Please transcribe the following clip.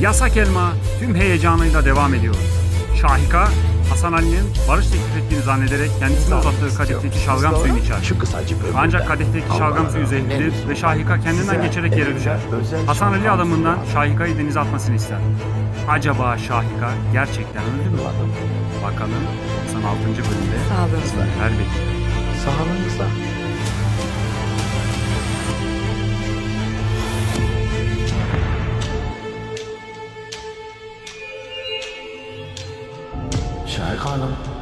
Yasak Elma tüm heyecanıyla devam ediyor. Şahika, Hasan Ali'nin barış teklif ettiğini zannederek kendisine uzattığı kadehteki şalgam suyunu içer. Şu kısacık ömürde Ancak kadehteki şalgam suyu zehirlidir ve Şahika kendinden geçerek yere düşer. Hasan Ali adamından Şahika'yı denize atmasını ister. Acaba Şahika gerçekten öldü mü? Bakalım 96. bölümde Sağlığınızla. neler bekliyor. 起来看呢。